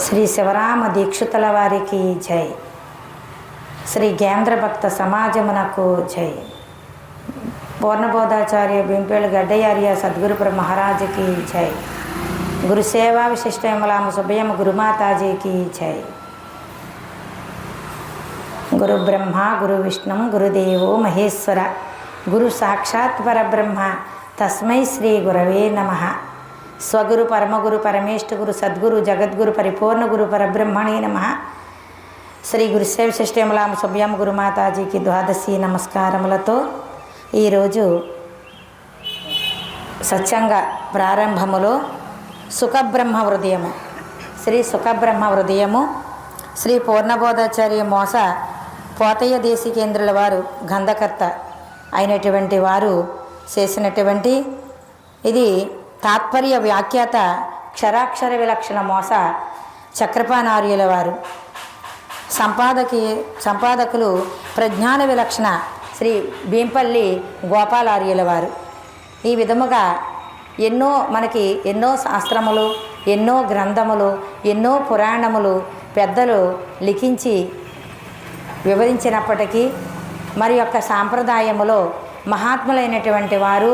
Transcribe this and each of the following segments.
శ్రీ శివరామ దీక్షితుల వారికి జై. శ్రీ కేంద్ర భక్త సమాజమునకు జై. పూర్ణబోధాచార్య బింపేళ గడ్డయార్య సద్గురుపుర మహారాజుకి జై. గురుసేవా విశిష్టమలామ సుభయమ గురుమాతాజీకి జై. గురు బ్రహ్మ గురు విష్ణు గురుదేవో మహేశ్వర. గురు సాక్షాత్ పరబ్రహ్మ. తస్మై శ్రీ గురవే నమ. స్వగురు పరమగురు పరమేష్ఠ గురు సద్గురు జగద్గురు పరిపూర్ణ గురు పరబ్రహ్మణే నమ. శ్రీ గురుసేవ శిష్టమలామ సుభ్యం గురుమాతాజీకి ద్వాదశి నమస్కారములతో ఈరోజు సత్యంగ ప్రారంభములో సుఖబ్రహ్మ హృదయము. శ్రీ సుఖబ్రహ్మ హృదయము. శ్రీ పూర్ణబోధాచార్య మోస పోతయ్య దేశికేంద్రుల వారు గంధకర్త అయినటువంటి వారు చేసినటువంటి ఇది తాత్పర్య వ్యాఖ్యాత క్షరాక్షర విలక్షణ మోస చక్రపానార్యుల వారు. సంపాదకి సంపాదకులు ప్రజ్ఞాన విలక్షణ శ్రీ భీంపల్లి గోపాలార్యుల వారు. ఈ విధముగా ఎన్నో మనకి ఎన్నో శాస్త్రములు ఎన్నో గ్రంథములు ఎన్నో పురాణములు పెద్దలు లిఖించి వివరించినప్పటికీ మరి యొక్క సాంప్రదాయములో మహాత్ములైనటువంటి వారు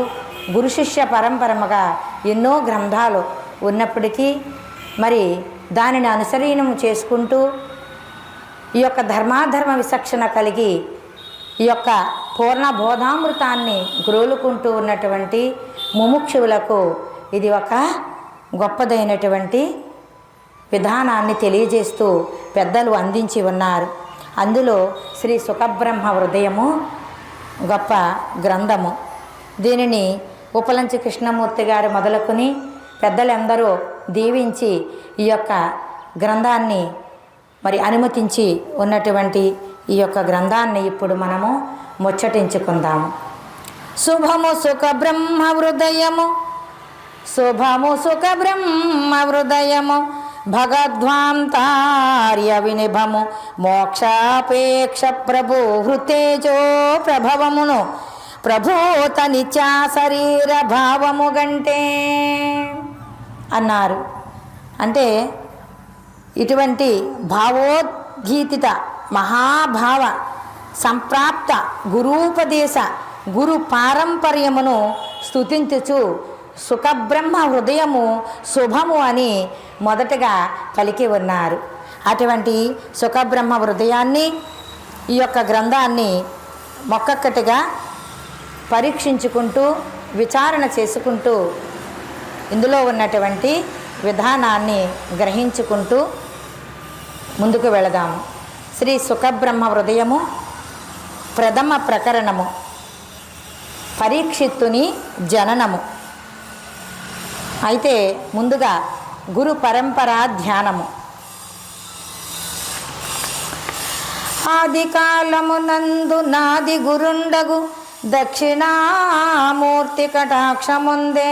గురు శిష్య పరంపరముగా ఎన్నో గ్రంథాలు ఉన్నప్పటికీ మరి దానిని అనుసరీనం చేసుకుంటూ ఈ యొక్క ధర్మాధర్మ విచక్షణ కలిగి ఈ యొక్క పూర్ణ బోధామృతాన్ని గ్రోలుకుంటూ ఉన్నటువంటి ముముక్షువులకు ఇది ఒక గొప్పదైనటువంటి విధానాన్ని తెలియజేస్తూ పెద్దలు అందించి ఉన్నారు. అందులో శ్రీ సుఖబ్రహ్మ హృదయము గొప్ప గ్రంథము. దీనిని ఉపలంచి కృష్ణమూర్తి గారు మొదలుకొని పెద్దలందరూ దీవించి ఈ యొక్క గ్రంథాన్ని మరి అనుమతించి ఉన్నటువంటి ఈ యొక్క గ్రంథాన్ని ఇప్పుడు మనము ముచ్చటించుకుందాము. శుభము సుఖ బ్రహ్మ హృదయము. శుభము సుఖ బ్రహ్మ హృదయము. భగద్వాంతార్య వినిభము. మోక్షాపేక్ష ప్రభు హృతేజో ప్రభవమును. ప్రభూత నిత్యా శరీర భావము గంటే అన్నారు. అంటే ఇటువంటి భావోద్గీతిత మహాభావ సంప్రాప్త గురూపదేశ గురు పారంపర్యమును స్థుతించుచు సుఖబ్రహ్మ హృదయము శుభము అని మొదటగా పలికి ఉన్నారు. అటువంటి సుఖబ్రహ్మ హృదయాన్ని ఈ యొక్క గ్రంథాన్ని మొక్కక్కటిగా పరీక్షించుకుంటూ విచారణ చేసుకుంటూ ఇందులో ఉన్నటువంటి విధానాన్ని గ్రహించుకుంటూ ముందుకు వెళదాము శ్రీ సుఖబ్రహ్మ హృదయము ప్రథమ ప్రకరణము. పరీక్షిత్తుని జననము. అయితే ముందుగా గురు పరంపరా ధ్యానము. ఆది కాలమునందు నాది గురుండగు. దక్షిణామూర్తి కటాక్షముందే.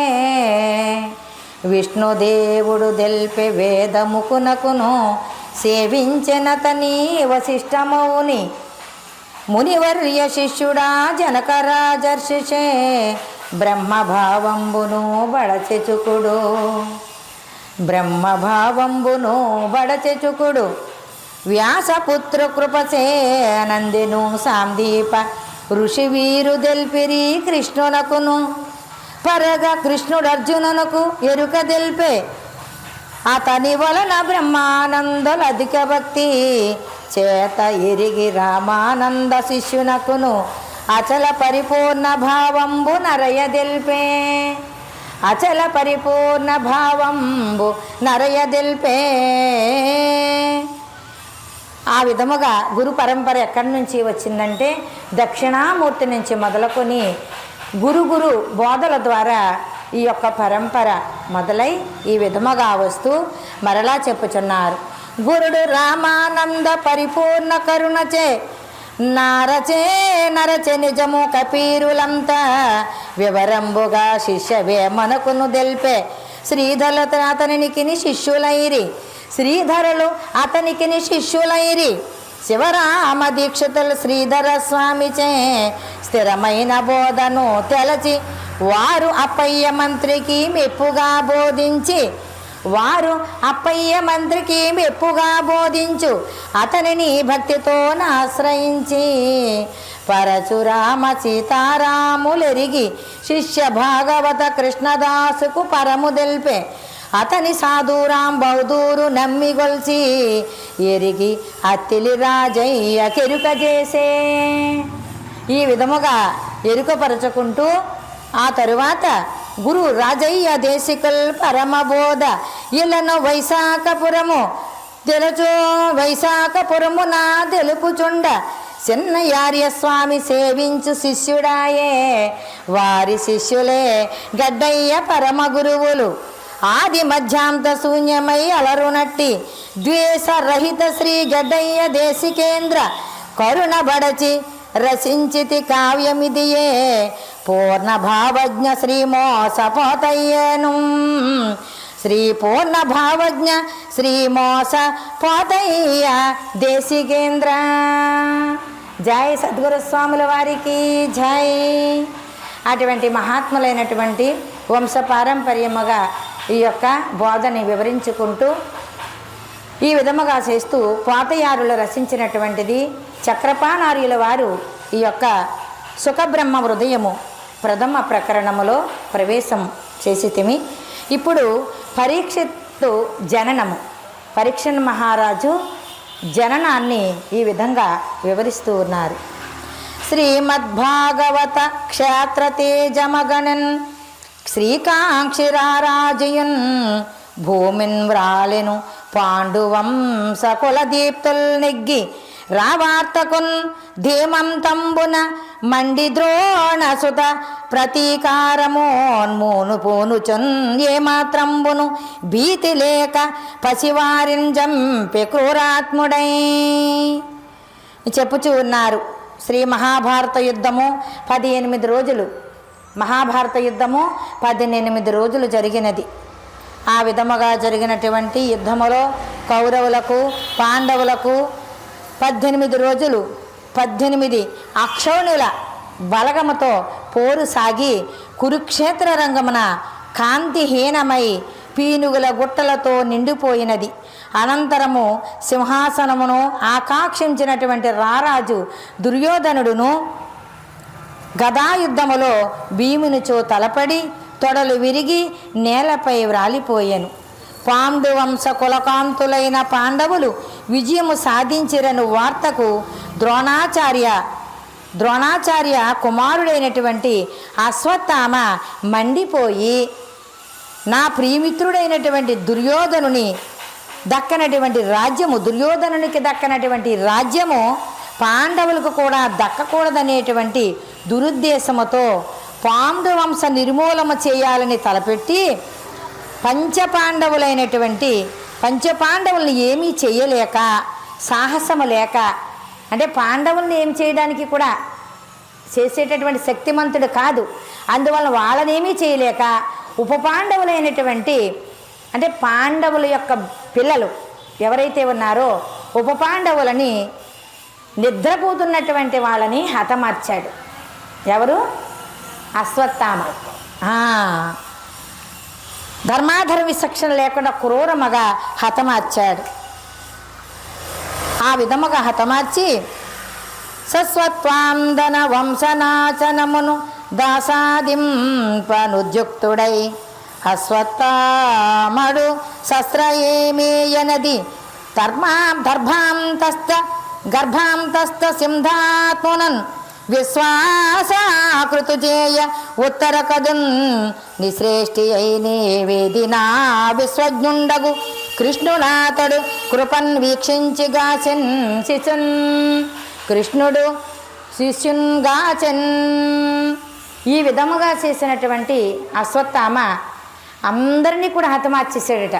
విష్ణుదేవుడు దెల్పె వేదముకునకును సేవించెనతని వశిష్టమౌని మునివర్య శిష్యుడా జనకరాజర్షిషే బ్రహ్మభావంబును బడచెచుకుడు. బ్రహ్మభావంబును బడచెచుకుడు. వ్యాసపుత్ర కృపసే నందిను సాందీప ఋషి వీరు దెల్పిరి కృష్ణునకును పరగా కృష్ణుడు అర్జునునకు ఎరుక దెల్పే అతని వలన బ్రహ్మానందలు అధిక భక్తి చేత ఎరిగి రామానంద శిష్యునకును అచల పరిపూర్ణ భావంబు నరయ దెల్పే అచల పరిపూర్ణ భావంబు నరయ దెల్పే ఆ విధముగా గురు పరంపర ఎక్కడి నుంచి వచ్చిందంటే దక్షిణామూర్తి నుంచి మొదలుకొని గురు గురు బోధల ద్వారా ఈ యొక్క పరంపర మొదలై ఈ విధముగా వస్తూ మరలా చెప్పుచున్నారు. గురుడు రామానంద పరిపూర్ణ కరుణచే నారచే నరచే నిజము కపీరులంతా వివరంబుగా శిష్యవే మనకును దెల్పే శ్రీధరత శిష్యులైరి శ్రీధరులు అతనికి శిష్యులైరి. శివరామ దీక్షితులు శ్రీధర స్వామిచే. స్థిరమైన బోధను తెలచి వారు అప్పయ్య మంత్రికి మెప్పుగా బోధించి వారు అప్పయ్య మంత్రికి మెప్పుగా బోధించు అతనిని భక్తితో ఆశ్రయించి పరశురామ సీతారాములెరిగి శిష్య భాగవత కృష్ణదాసుకు పరము దెల్పే అతని సాధూరాం బౌదూరు నమ్మిగొల్చి ఎరిగి అత్తిలి రాజయ్య కెరుక చేసే ఈ విధముగా ఎరుకపరచుకుంటూ ఆ తరువాత గురు రాజయ్య దేశికల్ పరమబోధ ఇలను వైశాఖపురము తెలుచు వైశాఖపురము నా తెలుపుచుండ చిన్న యార్యస్వామి సేవించు శిష్యుడాయే. వారి శిష్యులే గడ్డయ్య పరమ గురువులు. ఆది మధ్యాంత శూన్యమై అలరునట్టి ద్వేషరహిత శ్రీ గడ్డయ్య దేశికేంద్ర కరుణ బడచి రసించితి కావ్యమిదియే పూర్ణ భావజ్ఞ శ్రీమోసపోతయ్యను శ్రీ పూర్ణ భావజ్ఞ శ్రీమోస పోతయ్య దేశికేంద్ర. జై సద్గురు స్వాముల వారికి జై. అటువంటి మహాత్ములైనటువంటి వంశపారంపర్యముగా ఈ యొక్క బోధని వివరించుకుంటూ ఈ విధముగా చేస్తూ పోతయారులు రచించినటువంటిది చక్రపాణార్యుల వారు ఈ యొక్క సుఖబ్రహ్మ హృదయము ప్రథమ ప్రకరణములో ప్రవేశం చేసితిమి. ఇప్పుడు పరీక్షిత్తు జననము. పరీక్షణ మహారాజు జననాన్ని ఈ విధంగా వివరిస్తూ ఉన్నారు. శ్రీమద్భాగవత క్షేత్రతేజమగణన్ శ్రీకాంక్షిరారాజయున్ భూమిన్ వ్రాలెను పాండువంశ కులదీప్తుల్ నెగ్గి రావార్తకున్ ధీమంతంబున మండి ద్రోణసుత ప్రతీకారమోన్మూను పూనుచున్ ఏమాత్రంబును భీతి లేక పసివారిన్ జంపి క్రూరాత్ముడై. చెప్పుచూ ఉన్నారు శ్రీ మహాభారత యుద్ధము పది ఎనిమిది రోజులు. మహాభారత యుద్ధము పద్దెనిమిది రోజులు జరిగినది. ఆ విధముగా జరిగినటువంటి యుద్ధములో కౌరవులకు పాండవులకు పద్దెనిమిది రోజులు పద్దెనిమిది అక్షౌణుల బలగముతో పోరు సాగి కురుక్షేత్ర రంగమున కాంతిహీనమై పీనుగుల గుట్టలతో నిండిపోయినది. అనంతరము సింహాసనమును ఆకాంక్షించినటువంటి రారాజు దుర్యోధనుడును గదాయుద్ధములో భీమునిచో తలపడి తొడలు విరిగి నేలపై వ్రాలిపోయాను. పాండు వంశ కులకాంతులైన పాండవులు విజయము సాధించిరను వార్తకు ద్రోణాచార్య ద్రోణాచార్య కుమారుడైనటువంటి అశ్వత్థామ మండిపోయి నా ప్రియమిత్రుడైనటువంటి దుర్యోధనుని దక్కనటువంటి రాజ్యము దుర్యోధనునికి దక్కనటువంటి రాజ్యము పాండవులకు కూడా దక్కకూడదనేటువంటి దురుద్దేశముతో పాండు వంశ నిర్మూలన చేయాలని తలపెట్టి పంచపాండవులైనటువంటి పంచపాండవుల్ని ఏమీ చేయలేక సాహసము లేక అంటే పాండవుల్ని ఏం చేయడానికి కూడా చేసేటటువంటి శక్తిమంతుడు కాదు. అందువలన వాళ్ళనేమీ చేయలేక ఉప పాండవులైనటువంటి అంటే పాండవుల యొక్క పిల్లలు ఎవరైతే ఉన్నారో ఉప పాండవులని నిద్రపోతున్నటువంటి వాళ్ళని హతమార్చాడు. ఎవరు? అశ్వత్థామ. ధర్మాధర విశక్షణ లేకుండా క్రూరమగా హతమార్చాడు. ఆ విధముగా హతమార్చి సస్వత్వాందన వంశనాచనమును దాసాదింపనుద్యుక్తుడై అశ్వత్థామడు శస్త్రయేమేయనది? ధర్మా దర్భాంతస్థ గర్భాంతస్థ సింధాత్మునన్ విశ్వాసాకృతు చేయ ఉత్తర కదున్ నిశ్రేష్టి అయినే వేదినా విశ్వజ్ఞుండగు. కృష్ణునాథడు కృపన్ వీక్షించిగా చెన్ శిశున్ కృష్ణుడు శిష్యున్గాచన్ ఈ విధముగా చేసినటువంటి అశ్వత్థామ అందరినీ కూడా హతమార్చేసాడట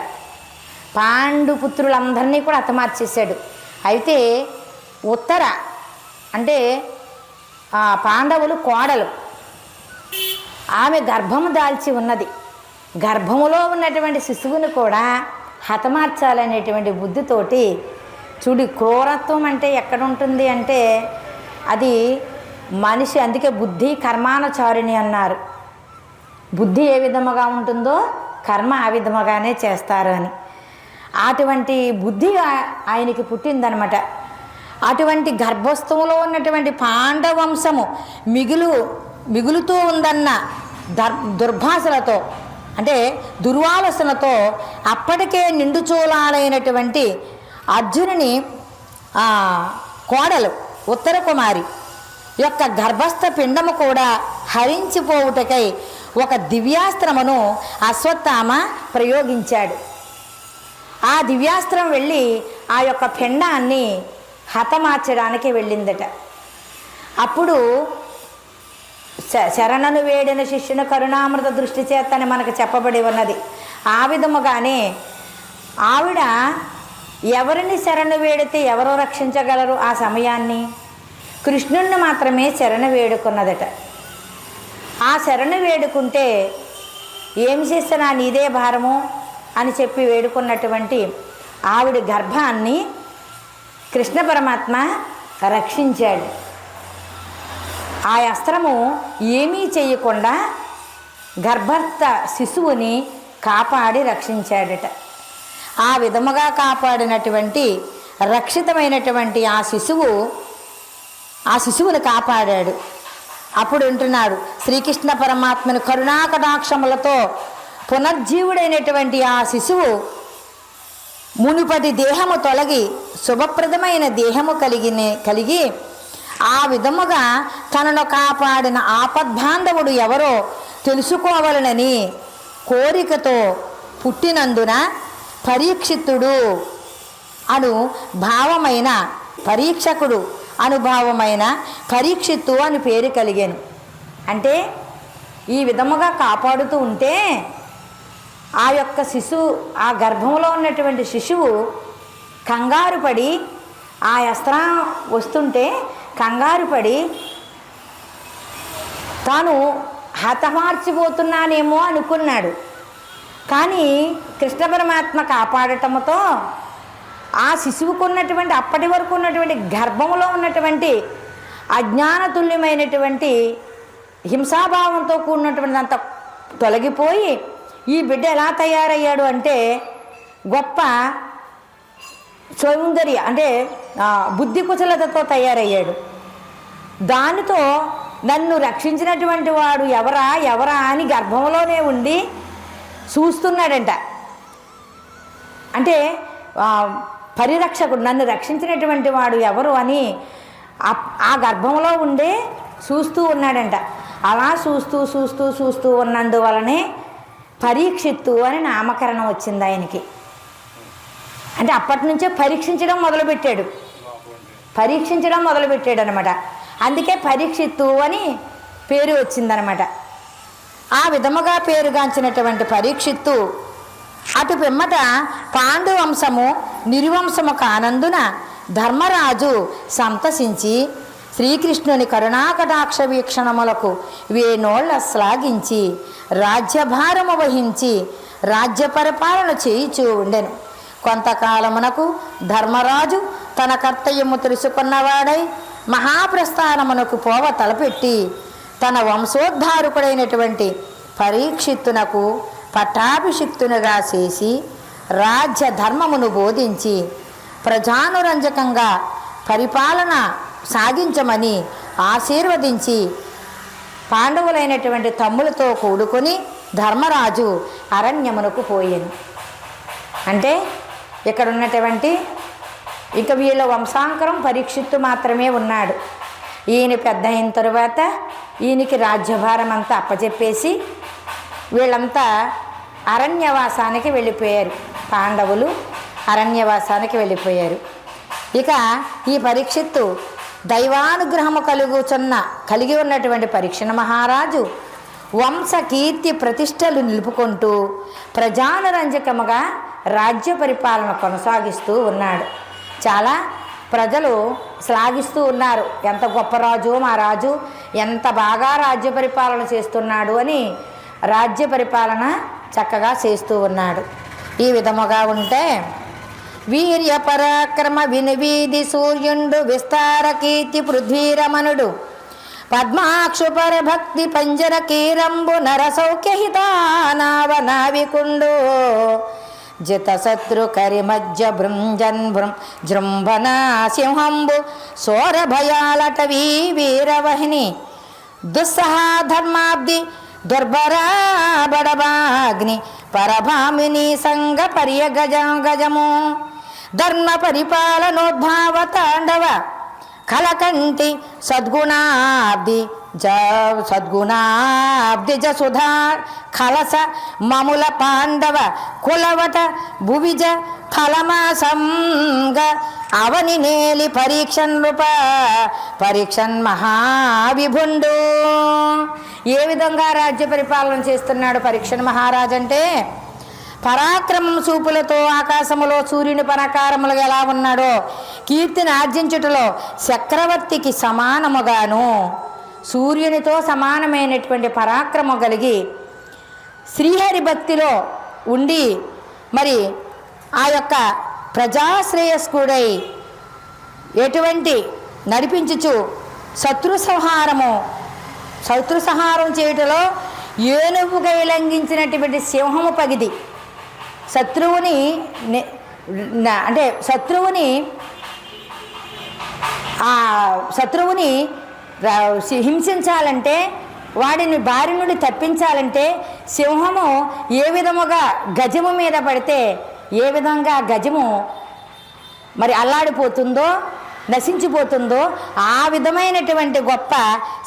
పాండు పుత్రులందరినీ కూడా హతమార్చేశాడు. అయితే ఉత్తర. అంటే ఆ పాండవులు కోడలు. ఆమె గర్భము దాల్చి ఉన్నది. గర్భములో ఉన్నటువంటి శిశువును కూడా హతమార్చాలనేటువంటి బుద్ధితోటి చూడు క్రూరత్వం అంటే ఎక్కడ ఉంటుంది అంటే అది మనిషి అందుకే బుద్ధి కర్మానుచారిణి అన్నారు. బుద్ధి ఏ విధముగా ఉంటుందో కర్మ ఆ విధముగానే చేస్తారు అని. అటువంటి బుద్ధి ఆయనకి పుట్టిందనమాట. అటువంటి గర్భస్థంలో ఉన్నటువంటి పాండవంశము మిగులు మిగులుతూ ఉందన్న దర్ దుర్భాషలతో అంటే దుర్వాలసనతో అప్పటికే నిండు చూలాలైనటువంటి అర్జునుని కోడలు ఉత్తర కుమారి యొక్క గర్భస్థ పిండము కూడా హరించిపోవుటకై ఒక దివ్యాస్త్రమును అశ్వత్థామ ప్రయోగించాడు. ఆ దివ్యాస్త్రం వెళ్ళి ఆ యొక్క పిండాన్ని హతమార్చడానికి వెళ్ళిందట. అప్పుడు శ- శరణను వేడిన శిష్యుని కరుణామృత దృష్టి చేతని మనకు చెప్పబడి ఉన్నది. ఆ విధముగానే ఆవిడ ఎవరిని శరణు వేడితే ఎవరు రక్షించగలరు ఆ సమయాన్ని? కృష్ణుణ్ణి మాత్రమే శరణు వేడుకున్నదట. ఆ శరణు వేడుకుంటే ఏమి చేసినా నీదే భారము అని చెప్పి వేడుకున్నటువంటి ఆవిడ గర్భాన్ని కృష్ణ పరమాత్మ రక్షించాడు. ఆ అస్త్రము ఏమీ చేయకుండా గర్భస్థ శిశువుని కాపాడి రక్షించాడట. ఆ విధముగా కాపాడినటువంటి రక్షితమైనటువంటి ఆ శిశువు ఆ శిశువుని కాపాడాడు. అప్పుడు ఉంటున్నాడు శ్రీకృష్ణ పరమాత్మని కరుణాకటాక్షములతో పునర్జీవుడైనటువంటి ఆ శిశువు మునుపటి దేహము తొలగి శుభప్రదమైన దేహము కలిగిన కలిగి ఆ విధముగా తనను కాపాడిన ఆపద్బాంధవుడు ఎవరో తెలుసుకోవాలనని కోరికతో పుట్టినందున పరీక్షితుడు అను భావమైన పరీక్షకుడు అనుభావమైన పరీక్షిత్తు అని పేరు కలిగాను. అంటే ఈ విధముగా కాపాడుతూ ఉంటే ఆ యొక్క శిశువు ఆ గర్భంలో ఉన్నటువంటి శిశువు కంగారు పడి ఆ అస్త్రం వస్తుంటే కంగారు పడి తాను హతమార్చిపోతున్నానేమో అనుకున్నాడు. కానీ కృష్ణ పరమాత్మ కాపాడటంతో ఆ శిశువుకు ఉన్నటువంటి అప్పటి వరకు ఉన్నటువంటి గర్భంలో ఉన్నటువంటి అజ్ఞానతుల్యమైనటువంటి హింసాభావంతో కూడినటువంటి అంత తొలగిపోయి ఈ బిడ్డ ఎలా తయారయ్యాడు అంటే గొప్ప సౌందర్య అంటే బుద్ధి కుశలతతో తయారయ్యాడు. దానితో నన్ను రక్షించినటువంటి వాడు ఎవరా ఎవరా అని గర్భంలోనే ఉండి చూస్తున్నాడంట. అంటే పరిరక్షకుడు నన్ను రక్షించినటువంటి వాడు ఎవరు అని ఆ- ఆ గర్భంలో ఉండే చూస్తూ ఉన్నాడంట. అలా చూస్తూ చూస్తూ చూస్తూ ఉన్నందువలనే పరీక్షిత్తు అని నామకరణం వచ్చింది ఆయనకి. అంటే అప్పటి నుంచే పరీక్షించడం మొదలుపెట్టాడు. పరీక్షించడం మొదలుపెట్టాడు అనమాట అందుకే పరీక్షిత్తు అని పేరు వచ్చిందనమాట. ఆ విధముగా పేరుగాంచినటువంటి పరీక్షిత్తు అటు పిమ్మట పాండు వంశము నిర్వంశము కానందున ధర్మరాజు సంతసించి శ్రీకృష్ణుని కరుణాకటాక్ష వీక్షణములకు వేణోళ్ళ శ్లాఘించి రాజ్యభారము వహించి రాజ్య పరిపాలన చేయిచూ ఉండెను. కొంతకాలమునకు ధర్మరాజు తన కర్తవ్యము తెలుసుకున్నవాడై మహాప్రస్థానమునకు పోవ తలపెట్టి తన వంశోద్ధారకుడైనటువంటి పరీక్షిత్తునకు పట్టాభిషిక్తునిగా చేసి రాజ్య ధర్మమును బోధించి ప్రజానురంజకంగా పరిపాలన సాగించమని ఆశీర్వదించి పాండవులైనటువంటి తమ్ములతో కూడుకొని ధర్మరాజు అరణ్యమునకు పోయాను అంటే ఇక్కడ ఉన్నటువంటి ఇక వీళ్ళ వంశాంకరం పరీక్షిత్తు మాత్రమే ఉన్నాడు. ఈయన పెద్ద అయిన తరువాత ఈయనకి రాజ్యభారం అంతా అప్పచెప్పేసి వీళ్ళంతా అరణ్యవాసానికి వెళ్ళిపోయారు. పాండవులు అరణ్యవాసానికి వెళ్ళిపోయారు. ఇక ఈ పరీక్షిత్తు దైవానుగ్రహము కలుగుచున్న కలిగి ఉన్నటువంటి పరీక్షణ మహారాజు వంశ కీర్తి ప్రతిష్టలు నిలుపుకుంటూ ప్రజానురంజకముగా రాజ్య పరిపాలన కొనసాగిస్తూ ఉన్నాడు. చాలా ప్రజలు శ్లాఘిస్తూ ఉన్నారు. ఎంత గొప్ప రాజు మా రాజు ఎంత బాగా రాజ్య పరిపాలన చేస్తున్నాడు అని రాజ్య పరిపాలన చక్కగా చేస్తూ ఉన్నాడు. ఈ విధముగా ఉంటే వీర్య పరాక్రమ వినువీధి సూర్యుండు విస్తార కీర్తి పృథ్వీరమణుడు పద్మాక్షు పరభక్తి పంజర కీరంబు నరసౌఖ్యహితానావనావికుండు జితశత్రు కరిమజ్జ శత్రు కరి భృంజన్ భృం జృంభన సింహంబు సోరభయాలటవీ వీరవహిని. దుస్సహా ధర్మాబ్ది దుర్భరా బడబాగ్ని పరభామిని సంగ పర్యగజ గజము. ధర్మ పరిపాలనోద్భావ తాండవ. కలకంటి సద్గుణాబ్ది జ సద్గుణాబ్ది జసుధా కలస మముల పాండవ కులవట భువిజ ఫలమాసంగ అవని నేలి పరీక్షన్ రూప పరీక్షన్ మహావిభుండు. ఏ విధంగా రాజ్య పరిపాలన చేస్తున్నాడు పరీక్షన్ మహారాజ్ అంటే పరాక్రమం చూపులతో ఆకాశములో సూర్యుని పరాకారములు ఎలా ఉన్నాడో కీర్తిని ఆర్జించుటలో చక్రవర్తికి సమానముగాను. సూర్యునితో సమానమైనటువంటి పరాక్రమం కలిగి శ్రీహరి భక్తిలో ఉండి మరి ఆ యొక్క ప్రజాశ్రేయస్కుడై ఎటువంటి నడిపించుచు శత్రు సంహారము శత్రు సంహారం చేయుటలో ఏనుగుకై లంఘించినటువంటి సింహము పగిది. శత్రువుని అంటే శత్రువుని ఆ శత్రువుని హింసించాలంటే వాడిని బారి నుండి తప్పించాలంటే సింహము ఏ విధముగా గజము మీద పడితే ఏ విధంగా గజము మరి అల్లాడిపోతుందో నశించిపోతుందో ఆ విధమైనటువంటి గొప్ప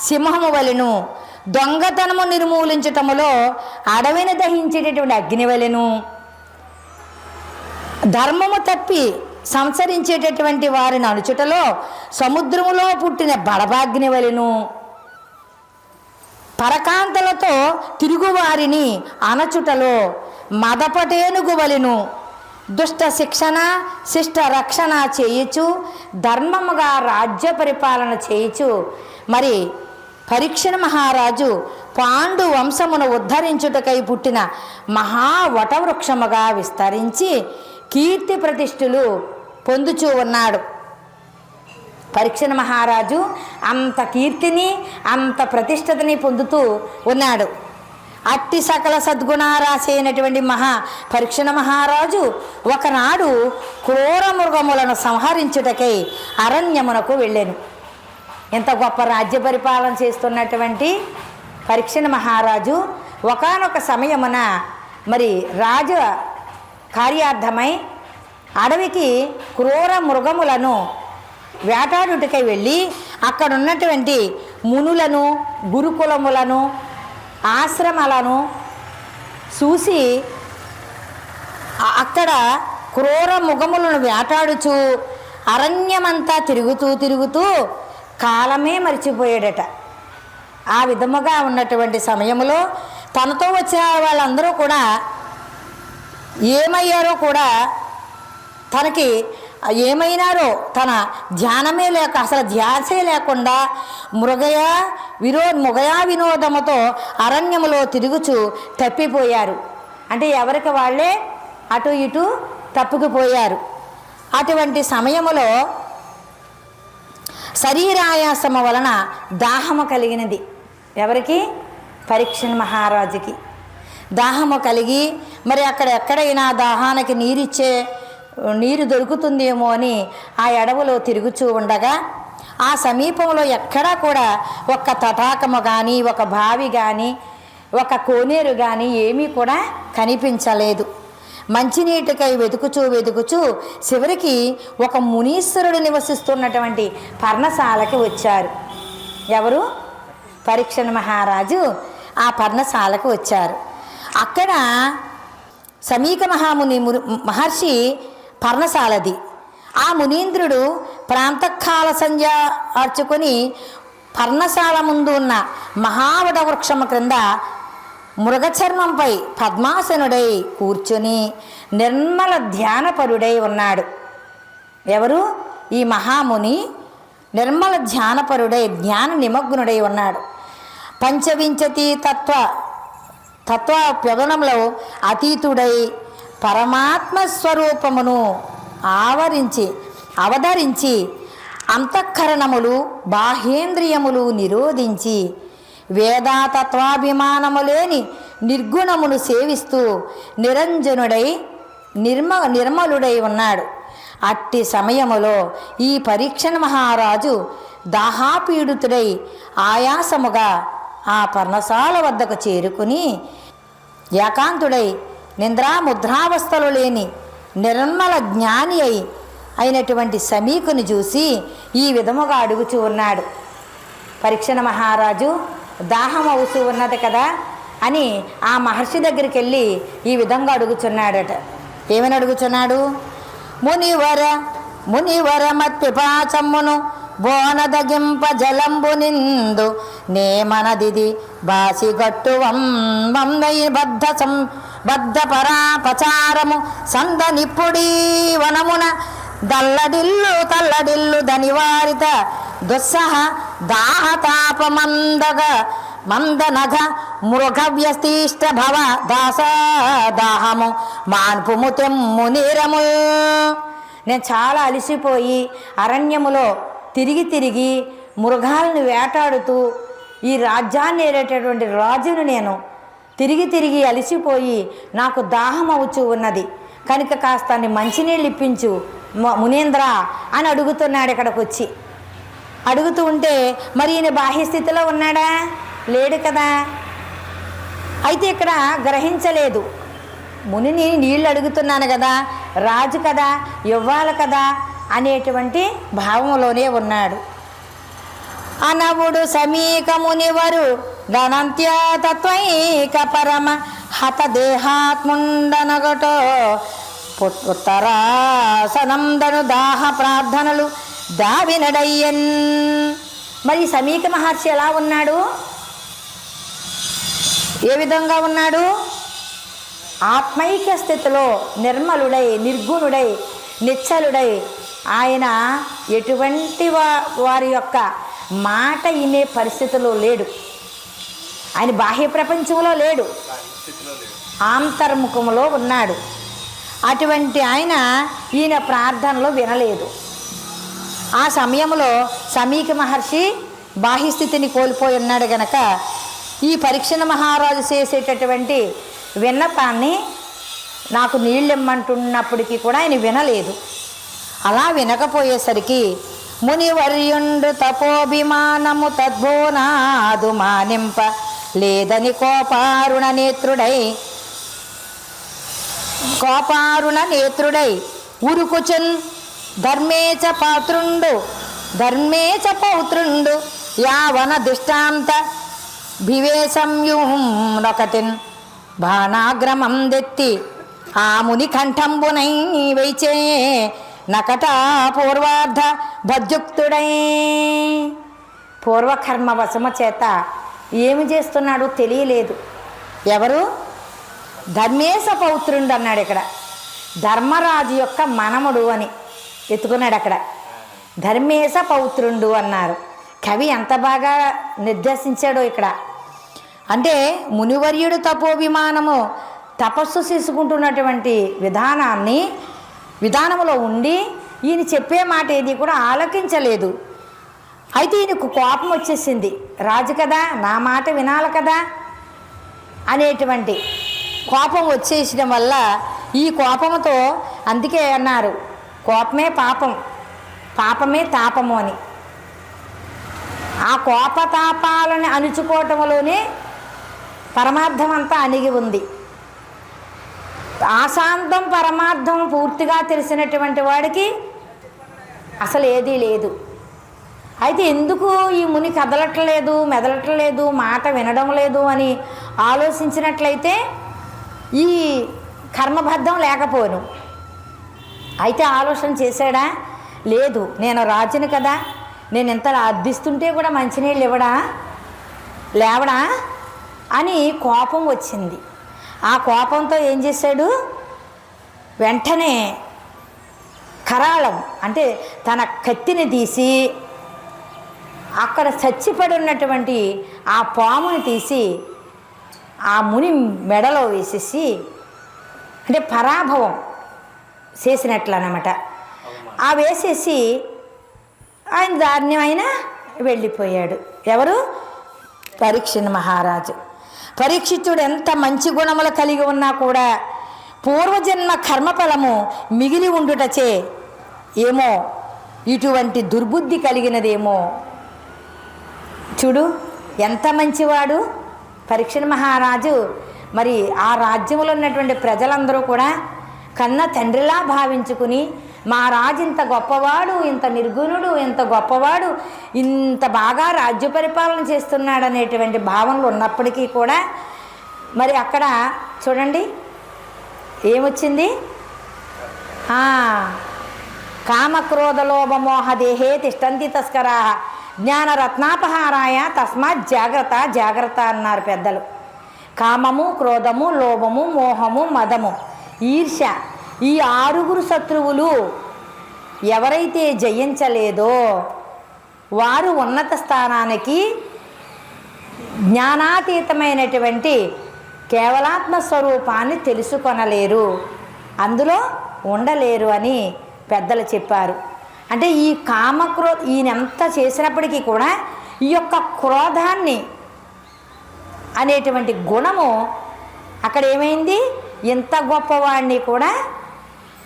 సింహము వలెను దొంగతనము నిర్మూలించటములో అడవిని దహించేటటువంటి అగ్ని వలెను ధర్మము తప్పి సంసరించేటటువంటి వారిని అనుచుటలో సముద్రములో పుట్టిన బడభాగ్ని వలెను. పరకాంతలతో తిరుగువారిని అణచుటలో మదపటేనుగు వలెను. దుష్ట శిక్షణ శిష్ట రక్షణ చేయుచు ధర్మముగా రాజ్య పరిపాలన చేయుచు. మరి పరీక్షణ మహారాజు పాండు వంశమును ఉద్ధరించుటకై పుట్టిన మహావటవృక్షముగా విస్తరించి కీర్తి ప్రతిష్ఠులు పొందుచూ ఉన్నాడు. పరీక్షణ మహారాజు అంత కీర్తిని అంత ప్రతిష్టతని పొందుతూ ఉన్నాడు. అట్టి సకల సద్గుణారాశి అయినటువంటి మహా పరీక్షణ మహారాజు ఒకనాడు క్రూర మృగములను సంహరించుటకై అరణ్యమునకు వెళ్ళాను. ఎంత గొప్ప రాజ్య పరిపాలన చేస్తున్నటువంటి పరీక్షణ మహారాజు ఒకానొక సమయమున మరి రాజ కార్యార్థమై అడవికి క్రూర మృగములను వేటాడుటకై వెళ్ళి అక్కడున్నటువంటి మునులను గురుకులములను ఆశ్రమాలను చూసి అక్కడ క్రూర ముఖములను వేటాడుచు అరణ్యమంతా తిరుగుతూ తిరుగుతూ కాలమే మర్చిపోయాడట. ఆ విధముగా ఉన్నటువంటి సమయంలో తనతో వచ్చిన వాళ్ళందరూ కూడా ఏమయ్యారో కూడా తనకి ఏమైనారో తన ధ్యానమే లేక అసలు ధ్యాసే లేకుండా మృగయ విరో మృగయా వినోదముతో అరణ్యములో తిరుగుచు తప్పిపోయారు. అంటే ఎవరికి వాళ్ళే అటు ఇటు తప్పుకుపోయారు. అటువంటి సమయములో శరీరాయాసము వలన దాహము కలిగినది. ఎవరికి? పరీక్ష మహారాజుకి. దాహము కలిగి మరి అక్కడ ఎక్కడైనా దాహానికి నీరిచ్చే నీరు దొరుకుతుందేమో అని ఆ ఎడవలో తిరుగుచూ ఉండగా ఆ సమీపంలో ఎక్కడా కూడా ఒక్క తటాకము కానీ ఒక బావి కానీ ఒక కోనేరు కానీ ఏమీ కూడా కనిపించలేదు. మంచినీటికై వెతుకుచూ వెతుకుచూ చివరికి ఒక మునీశ్వరుడు నివసిస్తున్నటువంటి పర్ణశాలకి వచ్చారు. ఎవరు? పరీక్షణ మహారాజు ఆ పర్ణశాలకు వచ్చారు. అక్కడ సమీక మహాముని మహర్షి పర్ణశాలది. ఆ మునీంద్రుడు ప్రాంతకాల సంధ్య ఆర్చుకొని పర్ణశాల ముందు ఉన్న మహావట వృక్షము క్రింద మృగచర్మంపై పద్మాసనుడై కూర్చుని నిర్మల ధ్యానపరుడై ఉన్నాడు. ఎవరు? ఈ మహాముని నిర్మల ధ్యానపరుడై జ్ఞాన నిమగ్నుడై ఉన్నాడు. పంచవించతి తత్వ తత్వ వ్యవనంలో అతీతుడై పరమాత్మ స్వరూపమును ఆవరించి అవతరించి అంతఃకరణములు బాహ్యేంద్రియములు నిరోధించి వేదాతత్వాభిమానము లేని నిర్గుణమును సేవిస్తూ నిరంజనుడై నిర్మ నిర్మలుడై ఉన్నాడు. అట్టి సమయములో ఈ పరీక్షణ మహారాజు దాహాపీడితుడై ఆయాసముగా ఆ పర్ణశాల వద్దకు చేరుకుని ఏకాంతుడై నిద్రా ముద్రావస్థలు లేని నిర్మల జ్ఞాని అయి అయినటువంటి సమీకుని చూసి ఈ విధముగా అడుగుచూ ఉన్నాడు. పరీక్షణ మహారాజు దాహం అవుతూ ఉన్నది కదా అని ఆ మహర్షి దగ్గరికి వెళ్ళి ఈ విధంగా అడుగుచున్నాడట. ఏమని అడుగుచున్నాడు? మునివర మునివర మత్పిపాచమ్మును బోనదగింప జలంబు నిందు నేమనదిది బాసిగట్టు వందై బద్ధ సం బద్ధ పరాపచారము సంద నిప్పుడీ వనమున దల్లడిల్లు తల్లడిల్లు దనివారిత దుస్సహ దాహతాపమందగ మందనఘ మృగ వ్యస్తీష్ట భవ దాస దాహము మాన్పుము తెమ్ము నీరము. నేను చాలా అలసిపోయి అరణ్యములో తిరిగి తిరిగి మృగాలను వేటాడుతూ ఈ రాజ్యాన్ని ఏలేటటువంటి రాజును నేను తిరిగి తిరిగి అలసిపోయి నాకు దాహం అవుచూ ఉన్నది. కనుక కాస్త మంచినీళ్ళు ఇప్పించు మునీంద్ర అని అడుగుతున్నాడు ఇక్కడికి వచ్చి అడుగుతూ ఉంటే మరి ఈయన బాహ్యస్థితిలో ఉన్నాడా? లేడు కదా. అయితే ఇక్కడ గ్రహించలేదు. మునిని నీళ్ళు అడుగుతున్నాను కదా రాజు కదా ఇవ్వాలి కదా అనేటువంటి భావంలోనే ఉన్నాడు. అనవుడు సమీక మునివరు గణంత్యతత్వైక పరమ హత దేహాత్ముండనగటో. ఉత్తరాసనందను దాహ ప్రార్థనలు దావినడయ్యన్. మరి సమీక మహర్షి ఎలా ఉన్నాడు? ఏ విధంగా ఉన్నాడు? ఆత్మైక్య స్థితిలో నిర్మలుడై నిర్గుణుడై నిచ్చలుడై. ఆయన ఎటువంటి వా వారి యొక్క మాట వినే పరిస్థితిలో లేడు. ఆయన బాహ్య ప్రపంచంలో లేడు. ఆంతర్ముఖములో ఉన్నాడు. అటువంటి ఆయన ఈయన ప్రార్థనలో వినలేదు. ఆ సమయంలో సమీక మహర్షి బాహ్యస్థితిని కోల్పోయి ఉన్నాడు గనక ఈ పరీక్షణ మహారాజు చేసేటటువంటి విన్నపాన్ని నాకు నీళ్ళు ఇమ్మంటున్నప్పటికీ కూడా ఆయన వినలేదు. అలా వినకపోయేసరికి మునివర్యుండు తపోభిమానము తద్భోనాదు మానింప లేదని కోపారుణ నేత్రుడై కోపారుణ నేత్రుడై ఉరుకుచున్ ధర్మేచ పాత్రుండు ధర్మేచ పౌత్రుండు యావన దిష్టాంత భివేశంయుహం నొకటిన్ బాణాగ్రమం దెత్తి ఆ ముని కంఠంబునై వైచే నకట పూర్వార్ధ భద్యుక్తుడై పూర్వకర్మ వశమ చేత ఏమి చేస్తున్నాడో తెలియలేదు. ఎవరు? ధర్మేశ పౌత్రుడు అన్నాడు ఇక్కడ. ధర్మరాజు యొక్క మనముడు అని ఎత్తుకున్నాడు అక్కడ. ధర్మేశ పౌత్రుండు అన్నారు. కవి ఎంత బాగా నిర్దేశించాడో ఇక్కడ. అంటే మునివర్యుడు తపోభిమానము తపస్సు చేసుకుంటున్నటువంటి విధానాన్ని విధానంలో ఉండి ఈయన చెప్పే మాట ఏది కూడా ఆలకించలేదు. అయితే ఈయనకు కోపం వచ్చేసింది. రాజు కదా నా మాట వినాలి కదా? అనేటువంటి కోపం వచ్చేసడం వల్ల ఈ కోపంతో అందుకే అన్నారు కోపమే పాపం పాపమే తాపము అని. ఆ కోపతాపాలను అణుచుకోవటంలోనే పరమార్థం అంతా అణిగి ఉంది. ఆశాంతం పరమార్థం పూర్తిగా తెలిసినటువంటి వాడికి అసలు ఏదీ లేదు. అయితే ఎందుకు ఈ ముని కదలట్లేదు మెదలట్లేదు మాట వినడం లేదు అని ఆలోచించినట్లయితే ఈ కర్మబద్ధం లేకపోను. అయితే ఆలోచన చేశాడా? లేదు నేను రాజును కదా నేను ఇంత అర్థిస్తుంటే కూడా మంచినీళ్ళు ఇవ్వడా? లేవడా? అని కోపం వచ్చింది. ఆ కోపంతో ఏం చేశాడు? వెంటనే కరాళం అంటే తన కత్తిని తీసి అక్కడ చచ్చిపడి ఉన్నటువంటి ఆ పాముని తీసి ఆ ముని మెడలో వేసేసి అంటే పరాభవం చేసినట్లు అన్నమాట ఆ వేసేసి ఆయన దారుణ్యం ఆయన వెళ్ళిపోయాడు. ఎవరు? పరీక్షణ మహారాజు. పరీక్షితుడు ఎంత మంచి గుణములు కలిగి ఉన్నా కూడా పూర్వజన్మ కర్మఫలము మిగిలి ఉండుటచే ఏమో ఇటువంటి దుర్బుద్ధి కలిగినదేమో. చూడు ఎంత మంచివాడు? పరీక్షణ మహారాజు మరి ఆ రాజ్యంలో ఉన్నటువంటి ప్రజలందరూ కూడా కన్న తండ్రిలా భావించుకుని మా రాజు ఇంత గొప్పవాడు ఇంత నిర్గుణుడు ఇంత గొప్పవాడు ఇంత బాగా రాజ్య పరిపాలన చేస్తున్నాడు అనేటువంటి భావనలు ఉన్నప్పటికీ కూడా మరి అక్కడ చూడండి ఏమొచ్చింది? ఆ, కామక్రోధలోభమోహదేహే తిష్టంతి తస్కరా జ్ఞానరత్నాపహారాయ తస్మాత్ జాగ్రత్త జాగ్రత్త అన్నారు పెద్దలు. కామము క్రోధము లోభము మోహము మదము ఈర్ష్య ఈ ఆరుగురు శత్రువులు ఎవరైతే జయించలేదో వారు ఉన్నత స్థానానికి జ్ఞానాతీతమైనటువంటి కేవలాత్మ స్వరూపాన్ని తెలుసుకొనలేరు. అందులో ఉండలేరు అని పెద్దలు చెప్పారు. అంటే ఈ కామక్రో ఈయనంత చేసినప్పటికీ కూడా ఈ యొక్క క్రోధాన్ని అనేటువంటి గుణము అక్కడ ఏమైంది? ఇంత గొప్పవాడిని కూడా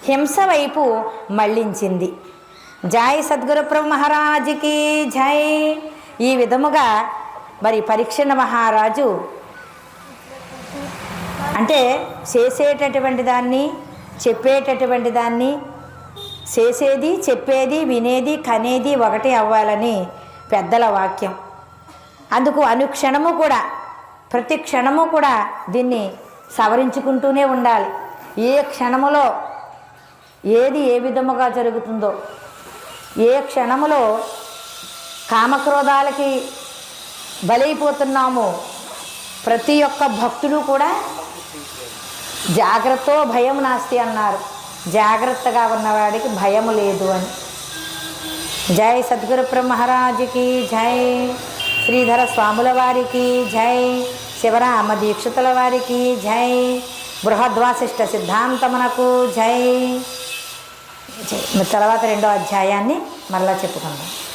హింస వైపు మళ్ళించింది. జై సద్గురుప్రభు మహారాజుకి జై ఈ విధముగా మరి పరీక్షణ మహారాజు అంటే చేసేటటువంటి దాన్ని చెప్పేటటువంటి దాన్ని చేసేది చెప్పేది వినేది కనేది ఒకటి అవ్వాలని పెద్దల వాక్యం. అందుకు అనుక్షణము కూడా ప్రతి క్షణము కూడా దీన్ని సవరించుకుంటూనే ఉండాలి. ఏ క్షణములో ఏది ఏ విధముగా జరుగుతుందో ఏ క్షణములో కామక్రోధాలకి బలైపోతున్నామో ప్రతి ఒక్క భక్తుడు కూడా జాగ్రత్త భయం నాస్తి అన్నారు. జాగ్రత్తగా ఉన్నవాడికి భయం లేదు అని. జై సద్గురు బ్రహ్మరాజుకి జై. శ్రీధర స్వాముల వారికి జై. శివరామ దీక్షితుల వారికి జై. బృహద్వాసిష్ట సిద్ధాంతమునకు జై. తర్వాత రెండో అధ్యాయాన్ని మళ్ళా చెప్పుకుందాం.